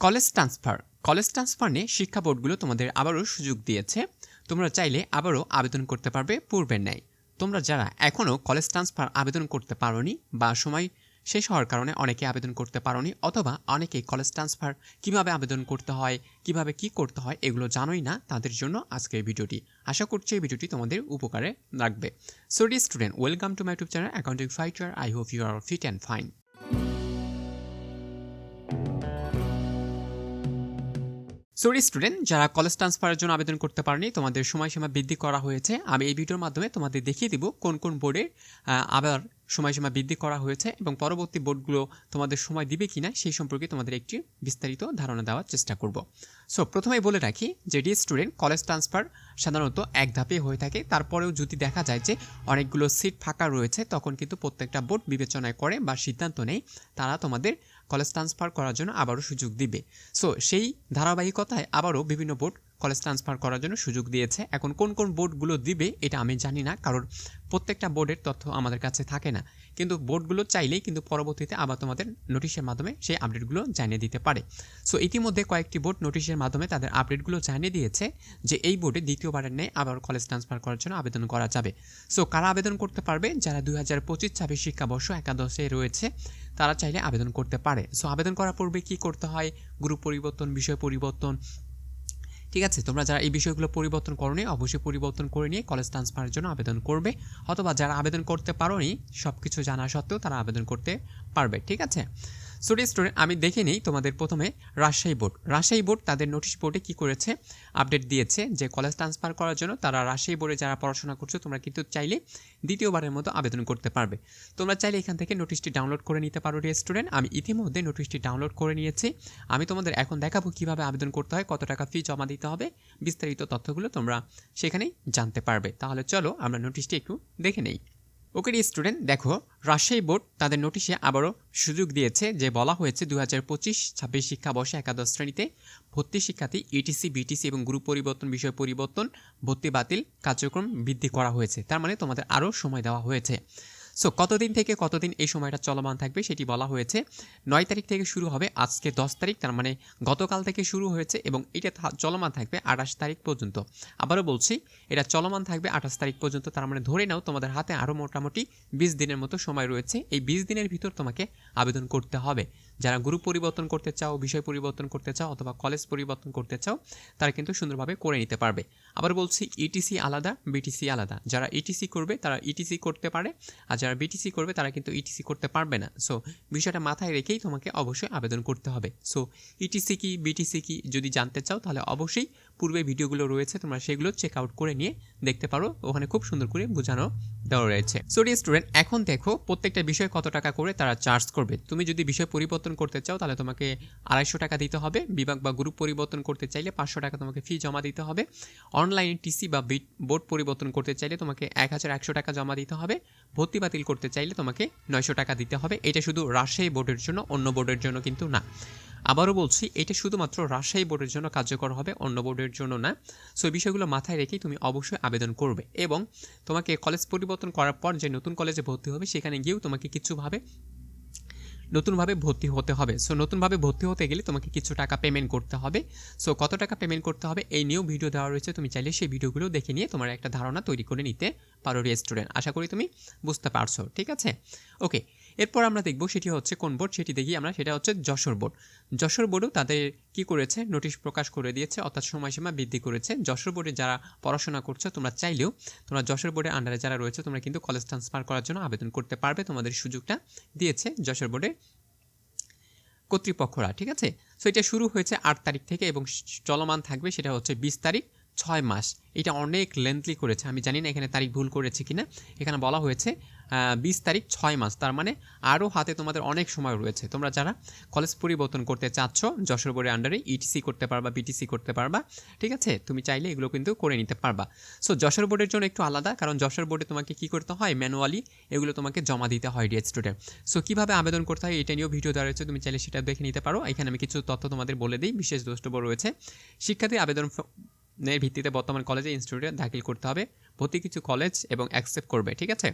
College transfer. College transfer নিয়ে শিক্ষা বোর্ডগুলো তোমাদের আবারও সুযোগ দিয়েছে। তোমরা চাইলে আবারও আবেদন করতে পারবে পূর্বের ন্যায়। তোমরা যারা এখনও কলেজ ট্রান্সফার আবেদন করতে পারোনি বা সময় শেষ হওয়ার কারণে অনেকে আবেদন করতে পারোনি অথবা অনেকে কলেজ ট্রান্সফার কীভাবে আবেদন করতে হয়, কীভাবে কি করতে হয়, এগুলো জানোই না, তাদের জন্য আজকের ভিডিওটি। আশা করছি এই ভিডিওটি তোমাদের উপকারে লাগবে। So the student welcome to my YouTube channel accounting fighter I hope you are fit and fine sorry student যারা কলেজ ট্রান্সফারের জন্য আবেদন করতে পারেনি, তোমাদের সময়সীমা বৃদ্ধি করা হয়েছে। আমি এই ভিডিওর মাধ্যমে তোমাদের দেখিয়ে দিব কোন কোন বোর্ডে আবার সময়সীমা বৃদ্ধি করা হয়েছে এবং পরবর্তী বোর্ডগুলো তোমাদের সময় দিবে কিনা, সেই সম্পর্কে তোমাদের একটি বিস্তারিত ধারণা দেওয়ার চেষ্টা করব। সো প্রথমেই বলে রাখি যে ডি স্টুডেন্ট কলেজ ট্রান্সফার সাধারণত এক ধাপে হয়ে থাকে। তারপরেও যদি দেখা যায় যে, অনেকগুলো সিট ফাঁকা রয়েছে, তখন কিন্তু প্রত্যেকটা বোর্ড বিবেচনায় করে বা সিদ্ধান্ত নেয়। তারা তোমাদের কলেজ ট্রান্সফার করার জন্য আবারও সুযোগ দিবে। সো সেই ধারাবাহিকতায় আবারও বিভিন্ন বোর্ড কলেজ ট্রান্সফার করার জন্য সুযোগ দিয়েছে। এখন কোন কোন বোর্ডগুলো দিবে, এটা আমি জানি না, কারণ প্রত্যেকটা বোর্ডের তথ্য আমাদের কাছে থাকে না। কিন্তু বোর্ডগুলো চাইলেই কিন্তু পরবর্তীতে আবার তোমাদের নোটিশের মাধ্যমে সেই আপডেটগুলো জানিয়ে দিতে পারে। সো ইতিমধ্যে কয়েকটি বোর্ড নোটিশের মাধ্যমে তাদের আপডেটগুলো জানিয়ে দিয়েছে যে এই বোর্ডে দ্বিতীয়বারের নেই আবার কলেজ ট্রান্সফার করার জন্য আবেদন করা যাবে। সো কারা আবেদন করতে পারবে? যারা দুই হাজার পঁচিশ ছাব্বিশ শিক্ষাবর্ষ একাদশে রয়েছে, তারা চাইলে আবেদন করতে পারে। সো আবেদন করার পূর্বে কী করতে হয়? গ্রুপ পরিবর্তন, বিষয় পরিবর্তন ঠিক আছে, তোমরা যারা এই বিষয়গুলো পরিবর্তন করনি, অবশ্যই পরিবর্তন করে নিয়ে কলেজ ট্রান্সফারের জন্য আবেদন করবে। অথবা যারা আবেদন করতে পারোনি সব কিছু জানা সত্ত্বেও তারা আবেদন করতে পারবে, ঠিক আছে? সরি স্টুডেন্ট, আমি দেখে নিই তোমাদের প্রথমে রাজশাহী বোর্ড। রাজশাহী বোর্ড তাদের নোটিশ বোর্ডে কী করেছে? আপডেট দিয়েছে যে কলেজ ট্রান্সফার করার জন্য তারা রাজশাহী বোর্ডে যারা পড়াশোনা করছ, তোমরা কিন্তু চাইলে দ্বিতীয়বারের মতো আবেদন করতে পারবে। তোমরা চাইলে এখান থেকে নোটিশটি ডাউনলোড করে নিতে পারো রে স্টুডেন্ট। আমি ইতিমধ্যে নোটিশটি ডাউনলোড করে নিয়েছি। আমি তোমাদের এখন দেখাবো কীভাবে আবেদন করতে হয়, কত টাকা ফি জমা দিতে হবে, বিস্তারিত তথ্যগুলো তোমরা সেখানেই জানতে পারবে। তাহলে চলো আমরা নোটিশটি একটু দেখে নেই। ওকে স্টুডেন্ট, দেখো, রাজশাহী বোর্ড তাদের নোটিশে আবারও সুযোগ দিয়েছে যে বলা হয়েছে দু হাজার পঁচিশ, ছাব্বিশ শিক্ষাবর্ষে একাদশ শ্রেণীতে ভর্তি শিক্ষার্থী ইটিসি বিটিসি এবং গ্রুপ পরিবর্তন বিষয় পরিবর্তন, ভর্তি বাতিল কার্যক্রম বৃদ্ধি করা হয়েছে। তার মানে তোমাদের আরও সময় দেওয়া হয়েছে। সো কতদিন থেকে কতদিন এই সময়টা চলমান থাকবে সেটি বলা হয়েছে। নয় তারিখ থেকে শুরু হবে, আজকে দশ তারিখ, তার মানে গতকাল থেকে শুরু হয়েছে এবং এটা চলমান থাকবে আঠাশ তারিখ পর্যন্ত। আবারও বলছি, এটা চলমান থাকবে আঠাশ তারিখ পর্যন্ত, তার মানে ধরে নাও তোমাদের হাতে আরও মোটামুটি বিশ দিনের মতো সময় রয়েছে। এই বিশ দিনের ভিতর তোমাকে আবেদন করতে হবে। যারা গ্রুপ পরিবর্তন করতে চাও, বিষয় পরিবর্তন করতে চাও অথবা কলেজ পরিবর্তন করতে চাও, তারা কিন্তু সুন্দরভাবে করে নিতে পারবে। আবার বলছি ইটিসি আলাদা বিটিসি আলাদা। যারা ইটিসি করবে, তারা ইটিসি করতে পারে। আর যারা বিটিসি করবে, তারা কিন্তু ইটিসি করতে পারবে না। সো বিষয়টা মাথায় রেখেই তোমাকে অবশ্যই আবেদন করতে হবে। সো ইটিসি কি বিটিসি কি, যদি জানতে চাও, তাহলে অবশ্যই পূর্বে ভিডিওগুলো রয়েছে, তোমরা সেগুলো চেক আউট করে নিয়ে দেখতে পারো। ওখানে খুব সুন্দর করে বোঝানো দেওয়া রয়েছে। সো স্টুডেন্ট এখন দেখো, প্রত্যেকটা বিষয় কত টাকা করে তারা চার্জ করবে? তুমি যদি বিষয় পরিবর্তন করতে চাও, তাহলে তোমাকে আড়াইশো টাকা দিতে হবে। বিভাগ বা গ্রুপ পরিবর্তন করতে চাইলে পাঁচশো টাকা তোমাকে ফি জমা দিতে হবে। অনলাইন টিসি বা বোর্ড পরিবর্তন করতে চাইলে তোমাকে এক হাজার একশো টাকা জমা দিতে হবে। ভর্তি বাতিল করতে চাইলে তোমাকে নয়শো টাকা দিতে হবে। এটা শুধু রাজশাহী বোর্ডের জন্য, অন্য বোর্ডের জন্য কিন্তু না। আবারও বলছি, এটা শুধুমাত্র রাজশাহী বোর্ডের জন্য কার্যকর হবে, অন্য বোর্ডের জন্য না। সো বিষয়গুলো মাথায় রেখেই তুমি অবশ্যই আবেদন করবে এবং তোমাকে কলেজ পরিবর্তন করার পর যে নতুন কলেজে ভর্তি হবে, সেখানে গিয়েও তোমাকে কিছুভাবে নতুনভাবে ভর্তি হতে হবে। সো নতুনভাবে ভর্তি হতে গেলে তোমাকে কিছু টাকা পেমেন্ট করতে হবে। সো কত টাকা পেমেন্ট করতে হবে এই নিয়েও ভিডিও দেওয়া রয়েছে। তুমি চাইলে সেই ভিডিওগুলো দেখে নিয়ে তোমার একটা ধারণা তৈরি করে নিতে পারো রেস্টুরেন্ট আশা করি তুমি বুঝতে পারছ, ঠিক আছে? ওকে এরপর আমরা দেখব সেটি হচ্ছে কোন বোর্ড, সেটি দেখি আমরা, সেটা হচ্ছে যশোর বোর্ড। যশোর বোর্ডও তাদের কি করেছে? নোটিশ প্রকাশ করে দিয়েছে, অর্থাৎ সময়সীমা বৃদ্ধি করেছে। যশোর বোর্ডে যারা পড়াশোনা করছ, তোমরা চাইলেও, তোমরা যশোর বোর্ডের আন্ডারে যারা রয়েছে, তোমরা কিন্তু কলেজ ট্রান্সফার করার জন্য আবেদন করতে পারবে, তোমাদের সুযোগটা দিয়েছে যশোর বোর্ডের কর্তৃপক্ষরা, ঠিক আছে? সো এটা শুরু হয়েছে আট তারিখ থেকে এবং চলমান থাকবে সেটা হচ্ছে বিশ তারিখ। ছয় মাস। এটা অনেক লেন্থলি করেছে। আমি জানি না এখানে তারিখ ভুল করেছে কি না এখানে বলা হয়েছে বিশ তারিখ ছয় মাস। তার মানে আরও হাতে তোমাদের অনেক সময় রয়েছে। তোমরা যারা কলেজ পরিবর্তন করতে চাচ্ছ, যশোর বোর্ডের আন্ডারে ইটিসি করতে পারবা বিটিসি করতে পারবা, ঠিক আছে? তুমি চাইলে এগুলো কিন্তু করে নিতে পারবা। সো যশোর বোর্ডের জন্য একটু আলাদা, কারণ যশোর বোর্ডে তোমাকে কী করতে হয়? ম্যানুয়ালি এগুলো তোমাকে জমা দিতে হয় ডিএড স্টুডেন্ট সো কীভাবে আবেদন করতে হয় এটা নিয়েও ভিডিও দেওয়া রয়েছে। তুমি চাইলে সেটা দেখে নিতে পারো। এখানে আমি কিছু তথ্য তোমাদের বলে দিই। বিশেষ দ্রষ্টব্য রয়েছে। শিক্ষার্থী আবেদন এর ভিত্তিতে বর্তমান কলেজে ইনস্টিটিউটে দাখিল করতে হবে। প্রতি কিছু কলেজ এবং অ্যাকসেপ্ট করবে, ঠিক আছে?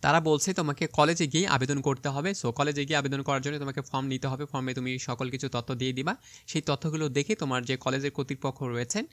তারা বলছে তোমাকে কলেজে গিয়ে আবেদন করতে হবে। সো কলেজে গিয়ে আবেদন করার জন্য তোমাকে ফর্ম নিতে হবে। ফর্মে তুমি সকল কিছু তথ্য দিয়ে দিবা। সেই তথ্যগুলো দেখে তোমার যে কলেজের কর্তৃপক্ষ রয়েছেন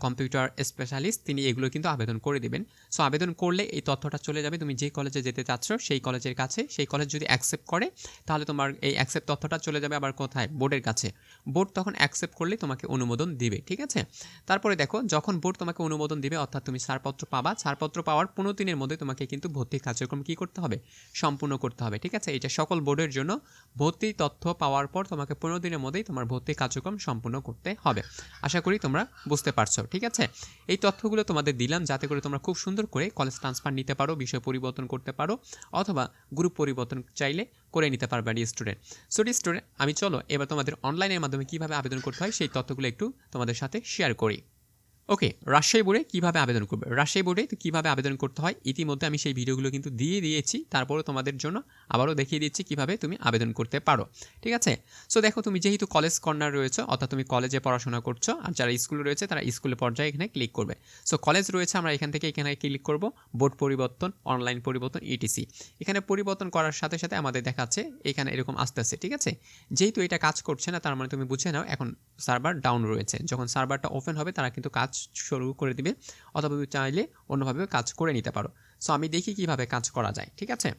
কম্পিউটার স্পেশালিস্ট তিনি এগুলো কিন্তু আবেদন করে দেবেন। সো আবেদন করলে এই তথ্যটা চলে যাবে। তুমি যে কলেজে যেতে চাচ্ছ, সেই কলেজের কাছে, সেই কলেজ যদি অ্যাকসেপ্ট করে, তাহলে তোমার এই অ্যাকসেপ্ট তথ্যটা চলে যাবে আবার কোথায়? বোর্ডের কাছে। বোর্ড তখন অ্যাকসেপ্ট করলে তোমাকে অনুমোদন দিবে, ঠিক আছে? তারপরে দেখো, যখন বোর্ড তোমাকে অনুমোদন দিবে, অর্থাৎ তুমি ছাড়পত্র পাবা, ছাড়পত্র পাওয়ার পনেরো দিনের মধ্যে তোমাকে কিন্তু ভর্তি কার্যক্রম কী করতে হবে? সম্পূর্ণ করতে হবে, ঠিক আছে? এটা সকল বোর্ডের জন্য ভর্তি তথ্য পাওয়ার পর তোমাকে পনেরো দিনের মধ্যেই তোমার ভর্তি কার্যক্রম সম্পূর্ণ করতে হবে। আশা করি তোমরা বুঝতে পারছ। ঠিক আছে? এই তথ্যগুলো তোমাদের দিলাম যাতে করে তোমরা খুব সুন্দর করে কলেজ ট্রান্সফার নিতে পারো, বিষয় পরিবর্তন করতে পারো, অথবা গ্রুপ পরিবর্তন চাইলে করে নিতে পারবে the student so the student আমি চলো, এবার তোমাদের অনলাইনের মাধ্যমে কীভাবে আবেদন করতে হয়, সেই তথ্যগুলো একটু তোমাদের সাথে শেয়ার করি। ওকে, রাজশাহী বোর্ডে কীভাবে আবেদন করবে? রাজশাহী বোর্ডে কীভাবে আবেদন করতে হয়? ইতিমধ্যে আমি সেই ভিডিওগুলো কিন্তু দিয়ে দিয়েছি। তারপরে তোমাদের জন্য আবারও দেখিয়ে দিচ্ছি কীভাবে তুমি আবেদন করতে পারো। ঠিক আছে? সো দেখো, তুমি যেহেতু কলেজ কর্নার রয়েছে, অর্থাৎ তুমি কলেজে পড়াশোনা করছ, আর যারা স্কুল রয়েছে, তারা স্কুলের পর্যায়ে এখানে ক্লিক করবে। সো কলেজ রয়েছে, আমরা এখান থেকে এখানে ক্লিক করব, বোর্ড পরিবর্তন অনলাইন পরিবর্তন ইটিসি এখানে পরিবর্তন করার সাথে সাথে আমাদের দেখাচ্ছে, এখানে এরকম আসতে আসছে ঠিক আছে? যেহেতু এটা কাজ করছে না, তার মানে তুমি বুঝে নাও, এখন সার্ভার ডাউন রয়েছে। যখন সার্ভারটা ওপেন হবে, তারা কিন্তু কাজ শুরু করে দিবে, অথবা তুমি চাইলে অন্যভাবে কাজ করে নিতে পারো। সো আমি দেখি কীভাবে কাজ করা যায়, ঠিক আছে?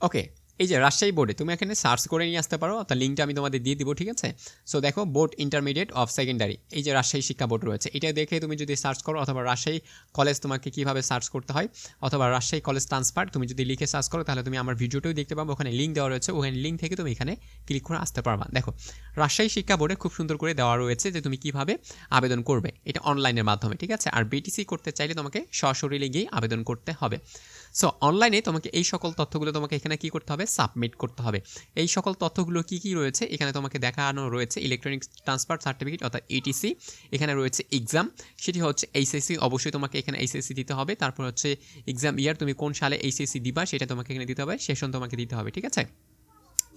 ওকে এই যে রাজশাহী বোর্ডে তুমি এখানে সার্চ করে নিয়ে আসতে পারো অর্থাৎ লিঙ্কটা আমি তোমাদের দিয়ে দিব, ঠিক আছে? সো দেখো বোর্ড ইন্টারমিডিয়েট অফ সেকেন্ডারি এই যে রাজশাহী শিক্ষা বোর্ড রয়েছে, এটা দেখে তুমি যদি সার্চ করো, অথবা রাজশাহী কলেজ তোমাকে কীভাবে সার্চ করতে হয়, অথবা রাজশাহী কলেজ ট্রান্সফার তুমি যদি লিখে সার্চ করো, তাহলে তুমি আমার ভিডিওটাও দেখতে পাবো, ওখানে লিঙ্ক দেওয়া রয়েছে, ওখানে লিঙ্ক থেকে তুমি এখানে ক্লিক করে আসতে পারবা। দেখো, রাজশাহী শিক্ষা বোর্ডে খুব সুন্দর করে দেওয়া রয়েছে যে তুমি কীভাবে আবেদন করবে, এটা অনলাইনের মাধ্যমে, ঠিক আছে? আর বিটিসি করতে চাইলে তোমাকে সশরীরে গিয়ে আবেদন করতে হবে। সো অনলাইনে তোমাকে এই সকল তথ্যগুলো তোমাকে এখানে কি করতে হবে? সাবমিট করতে হবে। এই সকল তথ্যগুলো কি কি রয়েছে? এখানে তোমাকে দেখানো রয়েছে ইলেকট্রনিক ট্রান্সফার সার্টিফিকেট অর্থাৎ ইটিসি এখানে রয়েছে এক্সাম সেটি হচ্ছে এইচএসসি অবশ্যই তোমাকে এখানে এইচএসসি দিতে হবে। তারপর হচ্ছে এক্সাম ইয়ার তুমি কোন সালে এইচএসসি দিবা সেটা তোমাকে এখানে দিতে হবে। সেশন তোমাকে দিতে হবে, ঠিক আছে?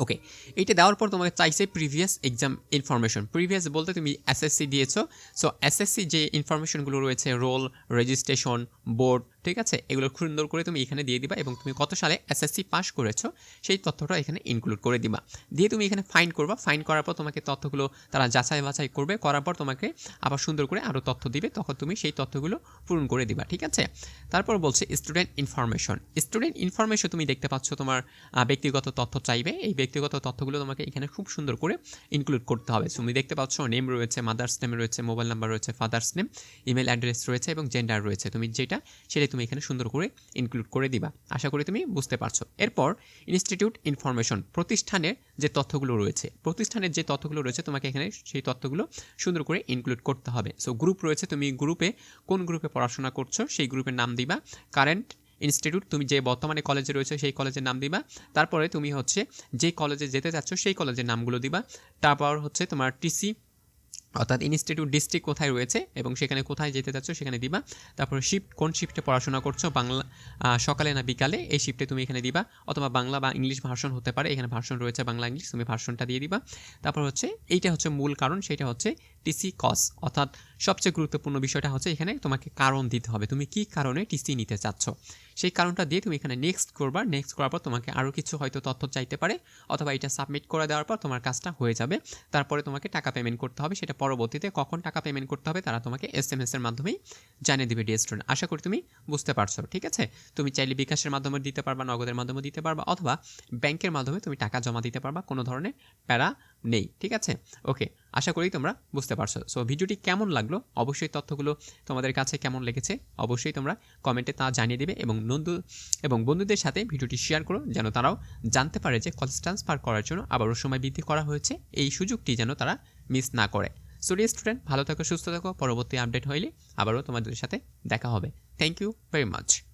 ওকে এইটা দেওয়ার পর তোমাকে চাইছে প্রিভিয়াস এক্সাম ইনফরমেশন প্রিভিয়াস বলতে তুমি এসএসসি দিয়েছ। সো এসএসসি যে ইনফরমেশনগুলো রয়েছে রোল রেজিস্ট্রেশন বোর্ড, ঠিক আছে? এগুলো সুন্দর করে তুমি এখানে দিয়ে দিবা এবং তুমি কত সালে এসএসসি পাস করেছ, সেই তথ্যটা এখানে ইনক্লুড করে দিবা। দিয়ে তুমি এখানে ফাইন করবা। ফাইন করার পর তোমাকে তথ্যগুলো তারা যাচাই বাছাই করবে, করার পর তোমাকে আবার সুন্দর করে আরও তথ্য দিবে, তখন তুমি সেই তথ্যগুলো পূরণ করে দিবা, ঠিক আছে? তারপর বলছে স্টুডেন্ট ইনফরমেশন স্টুডেন্ট ইনফরমেশন তুমি দেখতে পাচ্ছ তোমার ব্যক্তিগত তথ্য চাইবে। এই ব্যক্তিগত তথ্যগুলো তোমাকে এখানে খুব সুন্দর করে ইনক্লুড করতে হবে। তুমি দেখতে পাচ্ছ নেম রয়েছে মাদার্স নেম রয়েছে মোবাইল নাম্বার রয়েছে ফাদার্স নেম ইমেল অ্যাড্রেস রয়েছে এবং জেন্ডার রয়েছে। তুমি যেটা সেটা তুমি এখানে সুন্দর করে ইনক্লুড করে দিবা। আশা করি তুমি বুঝতে পারছ। এরপর ইনস্টিটিউট ইনফরমেশন প্রতিষ্ঠানের যে তথ্যগুলো রয়েছে, প্রতিষ্ঠানের যে তথ্যগুলো রয়েছে, তোমাকে এখানে সেই তথ্যগুলো সুন্দর করে ইনক্লুড করতে হবে। সো গ্রুপ রয়েছে, তুমি গ্রুপে কোন গ্রুপে পড়াশোনা করছ, সেই গ্রুপের নাম দিবা। কারেন্ট ইনস্টিটিউট তুমি যে বর্তমানে কলেজে রয়েছে, সেই কলেজের নাম দিবা। তারপরে তুমি হচ্ছে যে কলেজে যেতে চাচ্ছ, সেই কলেজের নামগুলো দিবা। তারপর হচ্ছে তোমার টিসি অর্থাৎ ইনস্টিটিউট ডিস্ট্রিক্ট কোথায় রয়েছে এবং সেখানে কোথায় যেতে চাচ্ছ সেখানে দিবা। তারপর শিফট কোন শিফটে পড়াশোনা করছ? বাংলা সকালে না বিকালে? এই শিফটে তুমি এখানে দিবা। অথবা বাংলা বা ইংলিশ ভার্সন হতে পারে। এখানে ভার্সন রয়েছে বাংলা, ইংলিশ। তুমি ভার্সনটা দিয়ে দিবা। তারপর হচ্ছে, এইটা হচ্ছে মূল কারণ। সেটা হচ্ছে টিসি কস অর্থাৎ সবচেয়ে গুরুত্বপূর্ণ বিষয়টা হচ্ছে এখানে তোমাকে কারণ দিতে হবে। তুমি কি কারণে টিসি নিতে চাচ্ছ? সেই কারণটা দিয়ে তুমি এখানে নেক্সট করবার নেক্সট করার পর তোমাকে আরও কিছু হয়তো তথ্য চাইতে পারে অথবা এটা সাবমিট করে দেওয়ার পর তোমার কাজটা হয়ে যাবে। তারপরে তোমাকে টাকা পেমেন্ট করতে হবে। সেটা পরবর্তীতে কখন টাকা পেমেন্ট করতে হবে তারা তোমাকে এস এম এর মাধ্যমেই জানিয়ে দেবে ডিএ স্টুডেন্ট আশা করি তুমি বুঝতে পারছ, ঠিক আছে? তুমি চাইলে বিকাশের মাধ্যমে দিতে পারবা, নগদের মাধ্যমে দিতে পারবা অথবা ব্যাংকের মাধ্যমে তুমি টাকা জমা দিতে পারবা। কোনো ধরনের প্যারা নেই, ঠিক আছে? ওকে, আশা করি তোমরা বুঝতে পারছ। সো ভিডিওটি কেমন লাগল? অবশ্যই তথ্যগুলো তোমাদের কাছে কেমন লেগেছে? অবশ্যই তোমরা কমেন্টে তা জানিয়ে দেবে এবং বন্ধু এবং বন্ধুদের সাথে ভিডিওটি শেয়ার করো, যেন তারাও জানতে পারে যে কলেজ ট্রান্সফার করার জন্য আবারও সময় বৃদ্ধি করা হয়েছে। এই সুযোগটি যেন তারা মিস না করে। সো স্টুডেন্ট ভালো থাকো, সুস্থ থাকো। পরবর্তী আপডেট হইলে আবারও তোমাদের সাথে দেখা হবে। Thank you very much